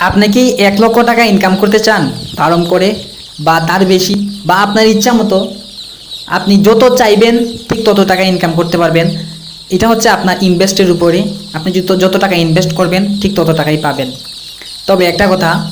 আপনি কি এক লক্ষ টাকা ইনকাম করতে চান? ফার্ম করে বা তার বেশি বা আপনার ইচ্ছা মতো। আপনি যত চাইবেন, ঠিক তত টাকা ইনকাম করতে পারবেন। এটা হচ্ছে আপনার ইনভেস্টের উপরে। আপনি যত যত টাকা ইনভেস্ট করবেন, ঠিক তত টাকাই পাবেন। তবে একটা কথা,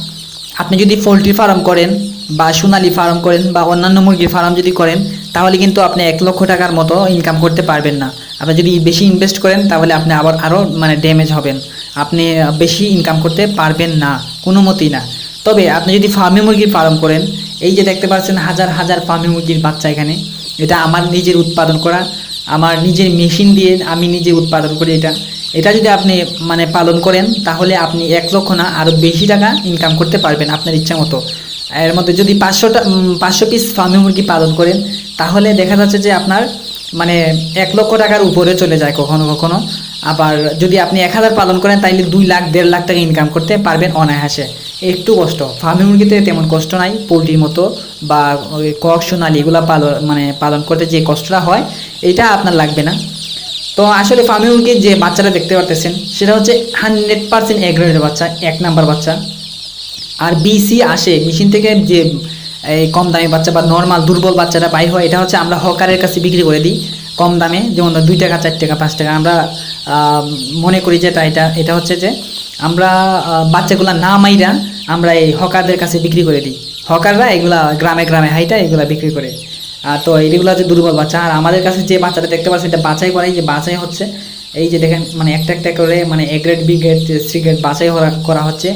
আপনি যদি পোলট্রি ফার্ম করেন বা সোনালি ফার্ম করেন বা অন্যান্য মুরগির ফার্ম যদি করেন, তাহলে কিন্তু আপনি এক লক্ষ টাকার মতো ইনকাম করতে পারবেন না। আপনি যদি বেশি ইনভেস্ট করেন, তাহলে আপনি আবার আরও মানে ড্যামেজ হবেন। আপনি বেশি ইনকাম করতে পারবেন না, কোনো মতেই না। তবে আপনি যদি ফার্মে মুরগির ফার্ম করেন, এই যে দেখতে পাচ্ছেন হাজার হাজার ফার্মে মুরগির বাচ্চা এখানে, এটা আমার নিজের উৎপাদন করা, আমার নিজের মেশিন দিয়ে আমি নিজে উৎপাদন করি এটা। এটা যদি আপনি মানে পালন করেন, তাহলে আপনি এক লক্ষ না আরও বেশি টাকা ইনকাম করতে পারবেন আপনার ইচ্ছা মতো। এর মধ্যে যদি পাঁচশোটা পাঁচশো পিস ফার্মে মুরগি পালন করেন, তাহলে দেখা যাচ্ছে যে আপনার মানে এক লক্ষ টাকার উপরে চলে যায় কখনো কখনো। আবার যদি আপনি এক হাজার পালন করেন, তাইলে দুই লাখ, দেড় লাখ টাকা ইনকাম করতে পারবেন অনায়াসে। একটু কষ্ট। ফার্মি মুরগিতে তেমন কষ্ট নাই, পোলট্রির মতো বা কক, সোনালি এগুলো পালন মানে পালন করতে যে কষ্টটা হয়, এটা আপনার লাগবে না। তো আসলে ফার্মি মুরগির যে বাচ্চাটা দেখতে পারতেছেন, সেটা হচ্ছে হান্ড্রেড পার্সেন্ট এগ্রেডের বাচ্চা, এক নাম্বার বাচ্চা। আর বিসি আসে মেশিন থেকে যে এই কম দামি বাচ্চা বা নর্মাল দুর্বল বাচ্চাটা বাই হয়, এটা হচ্ছে আমরা হকারের কাছে বিক্রি করে দিই কম দামে, যেমন দুই টাকা, চার টাকা, পাঁচ টাকা। আমরা মনে করি যেটা এটা এটা হচ্ছে যে আমরা বাচ্চাগুলা না মাইরা আমরা এই হকারদের কাছে বিক্রি করে দিই। হকাররা এগুলা গ্রামে গ্রামে হাইটা এগুলা বিক্রি করে। আর তো এইগুলো হচ্ছে দুর্বল বাচ্চা, আর আমাদের কাছে যে বাচ্চাটা দেখতে পাচ্ছেন, এটা বাছাই করাই যে বাছাই হচ্ছে, এই যে দেখেন মানে একটা একটা করে মানে A grade B grade C grade বাছাই করা হচ্ছে।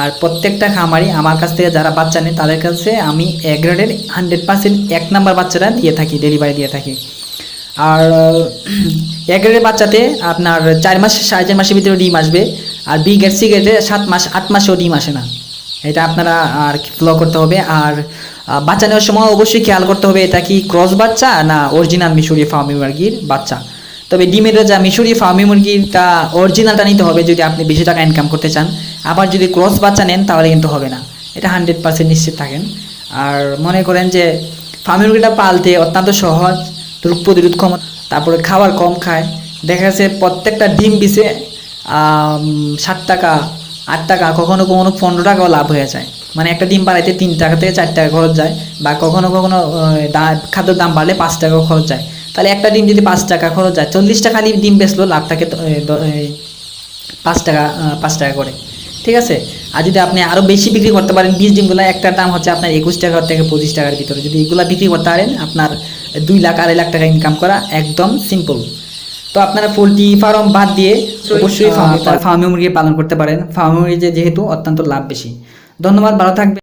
আর প্রত্যেকটা খামারি আমার কাছ থেকে যারা বাচ্চা নেয়, তাদের কাছে আমি এ গ্রেডের হান্ড্রেড পার্সেন্ট এক নাম্বার বাচ্চাটা দিয়ে থাকি ডেলিভারি দিয়ে থাকি। আর এক গ্রেডের বাচ্চাতে আপনার চার মাস, সাড়ে চার মাসের ভিতরে ডিম আসবে আর বি গ্রেড সি গ্রেডে সাত মাস, আট মাসেও ডিম আসে না। এটা আপনারা আর কি ফলো করতে হবে। আর বাচ্চা নেওয়ার সময় অবশ্যই খেয়াল করতে হবে এটা কি ক্রস বাচ্চা না অরিজিনাল মিশরি ফার্মি মুরগির বাচ্চা। তবে ডিমের যা মিশরি ফার্মি মুরগিরটা অরিজিনালটা নিতে হবে যদি আপনি বেশি টাকা ইনকাম করতে চান। আবার যদি ক্রস বাচ্চা নেন, তাহলে কিন্তু হবে না। এটা হান্ড্রেড পার্সেন্ট নিশ্চিত থাকেন। আর মনে করেন যে, ফার্মি মুরগিটা পালতে অত্যন্ত সহজ, রোগ প্রতিরোধ ক্ষমতা, তারপরে খাবার কম খায়। দেখা যাচ্ছে প্রত্যেকটা ডিম পিছে ষাট টাকা, আট টাকা, কখনো কখনো পনেরো টাকাও লাভ হয়ে যায়। মানে একটা ডিম বাড়াইতে তিন টাকা থেকে চার টাকা খরচ যায়, বা কখনো কখনো খাদ্যের দাম বাড়লে পাঁচ টাকাও খরচ যায়। তাহলে একটা ডিম যদি পাঁচ টাকা খরচ যায় চল্লিশটা খালি ডিম বেচলো, লাভ থাকে পাঁচ টাকা পাঁচ টাকা করে। ঠিক আছে? আর যদি আপনি আরও বেশি বিক্রি করতে পারেন বিশ ডিমগুলো একটার দাম হচ্ছে আপনার একুশ টাকা থেকে পঁচিশ টাকার ভিতরে। যদি এগুলো বিক্রি করতে পারেন আপনার দুই লাখ আড়াই লাখ টাকা ইনকাম করা একদম সিম্পল তো আপনারা পোলট্রি ফার্ম বাদ দিয়ে অবশ্যই ফার্মে মুরগি পালন করতে পারেন। ফার্মে মুরগি যেহেতু অত্যন্ত লাভ বেশি। ধন্যবাদ ভালো থাকবে